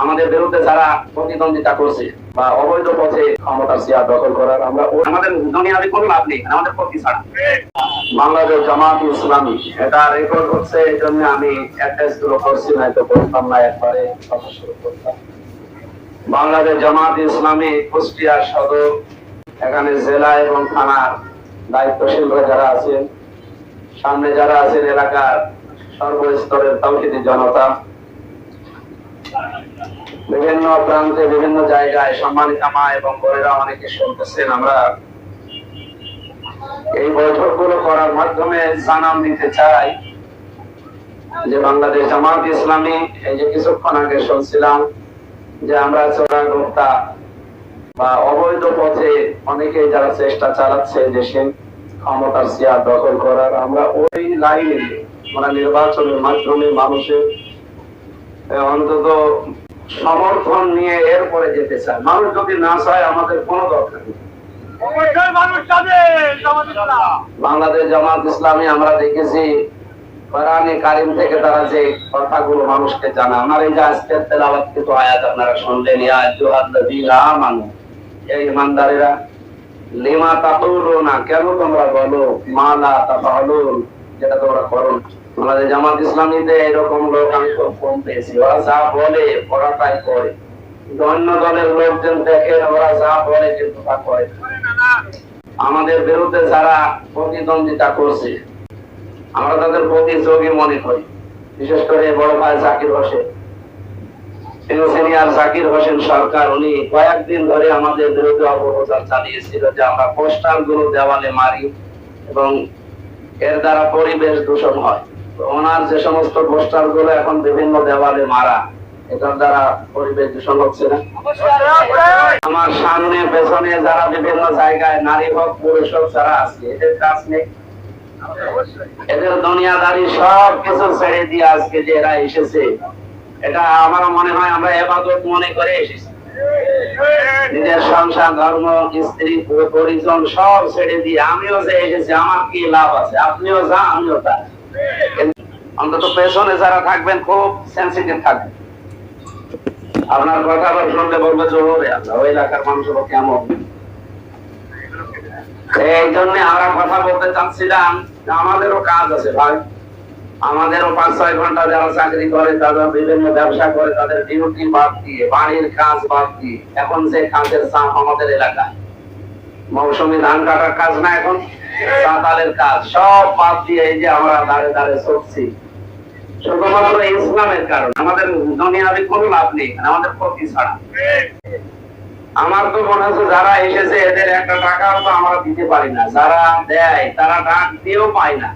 আমাদের বিরুদ্ধে যারা প্রতিদ্বন্দ্বিতা করছে বা অবৈধ পথে ক্ষমতার চেয়ার দখল করার আমরা আমাদের দুনিয়াবি কোনো লাভ নেই, আমাদের ক্ষতি ছাড়া। বাংলাদেশ জামাত ইসলামী, এটা রেকর্ড হচ্ছে, এই জন্য আমি অ্যাড্রেসগুলো করছি না তো বলতাম না, একবারে করতাম। বাংলাদেশ জামাত ইসলামী, কুষ্টিয়া সদর, এখানে জেলা এবং থানার দায়িত্বশীলরা যারা আছেন, সামনে যারা আছেন এলাকার সর্বস্তরের তৌহিদি জনতা বিভিন্ন প্রান্তে, বিভিন্ন জায়গায় সম্মানিত মা এবং বোনেরা অনেকে শুনতেছেন। আমরা এই বৈঠকগুলো করার মাধ্যমে জানান দিতে চাই যে বাংলাদেশ জামাত ইসলামী, এই যে কিছুক্ষণ আগে শুনছিলাম যে আমরা চোরা গোপ্তা বা অবৈধ পথে অনেকে যারা চেষ্টা চালাচ্ছে দেশে ক্ষমতার চেয়ার দখল করার, আমরা ওই লাইনে আমরা নির্বাচনের মাধ্যমে মানুষের অন্তত সমর্থন নিয়ে এরপরে যেতে চায়। মানুষ যদি না চায় আমাদের কোনো দরকার নেই। বাংলাদেশ জামাত ইসলামী আমরা দেখেছি কোরআনে কারিম থেকে তারা যে কথাগুলো মানুষকে জানা। আমার এই যে আজকের তেলাওয়াত কিন্তু আয়াত আপনারা শুনলেন এই ইমানদারেরা লিমা তাকুলুনা কেন তোমরা বলো মা লা তাফআলুন যেটা তোমরা করো বাংলাদেশ জামাত ইসলামীতে এরকম লোক আমি খুব কম পেয়েছি। ওরা যা বলে, ওরা তাই করে। অন্য দলের লোকজন দেখেন, ওরা যা বলে কিন্তু তা করে। আমাদের বিরুদ্ধে যারা প্রতিদ্বন্দ্বিতা করছে, আমরা তাদের প্রতিযোগী মনে করি। বিশেষ করে বড় ভাই জাকির হোসেন। সিনিয়র জাকির হোসেন সরকার। উনি কয়েকদিন ধরে আমাদের বিরুদ্ধে অপপ্রচার চালিয়েছিল যে আমরা পোস্টারগুলো দেওয়ালে মারি এবং এর দ্বারা পরিবেশ দূষণ হয়। ওনার যে সমস্ত পোস্টারগুলো এখন বিভিন্ন দেওয়ালে মারা, এটার দ্বারা পরিবেশ দূষণ হচ্ছে না। আমার সামনে, পেছনে যারা বিভিন্ন জায়গায় নারী হোক, পুরুষ হোক, যারা আছে, এদের কাজ নেই। এদের দুনিয়াদারি সব কিছু ছেড়ে দিয়ে আজকে যে এরা এসেছে, এটা আমার মনে হয় আমরা এবাদত মনে করে এসেছি। নিজের সংসার, ধর্ম, স্ত্রী, পরিজন সব ছেড়ে দিয়ে আমিও যে এসেছি, আমার কি লাভ আছে? আপনিও যা, আমিও তা। অন্তত পেছনে যারা থাকবেন, খুব সেন্সিটিভ থাকবেন। আপনার কথা আবার শুনলে বলবে যে আল্লাহ, ওই এলাকার মানুষ কেমন? এই জন্য আমরা কথা বলতে চাচ্ছিলাম, আমাদেরও কাজ আছে ভাই। আমাদেরও পাঁচ, ছয় ঘণ্টা যারা চাকরি করে, তারা বিভিন্ন ব্যবসা করে, তাদের ডিউটি বাদ দিয়ে, বাড়ির কাজ বাদ দিয়ে, এখন যে কাজের চাপ আমাদের এলাকায়। মৌসুমী ধান কাটার কাজ না এখন? চাতালের কাজ, সব বাদ দিয়ে এই যে আমরা দাঁড়ে দাঁড়ে চলছি। শুধুমাত্র ইসলামের কারণ। আমাদের দুনিয়াবি কোনো লাভ নেই আমাদের ক্ষতি ছাড়া। আমার তো মনে হচ্ছে যারা এসেছে, এদের একটা টাকা তো আমরা দিতে পারি না। যারা দেয়, তারা ডাক দিয়েও পায় না।